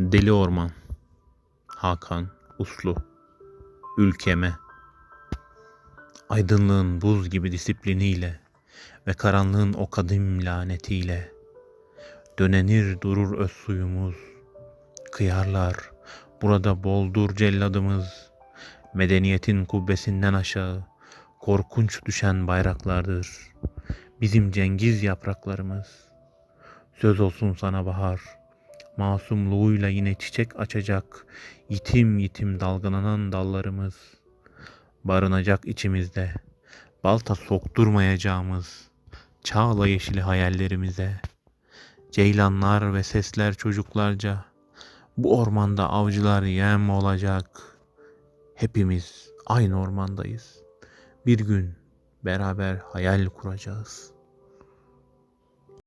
Deli Orman Hakan Uslu Ülkeme Aydınlığın buz gibi disipliniyle ve karanlığın o kadim lanetiyle dönenir durur öz suyumuz. Kıyarlar burada boldur celladımız. Medeniyetin kubbesinden aşağı korkunç düşen bayraklardır. Bizim Cengiz yapraklarımız. Söz olsun sana bahar. Masumluğuyla yine çiçek açacak yitim yitim dalgalanan dallarımız. Barınacak içimizde balta sokturmayacağımız çağla yeşili hayallerimize. Ceylanlar ve sesler çocuklarca bu ormanda avcılar yem olacak. Hepimiz aynı ormandayız. Bir gün beraber hayal kuracağız.''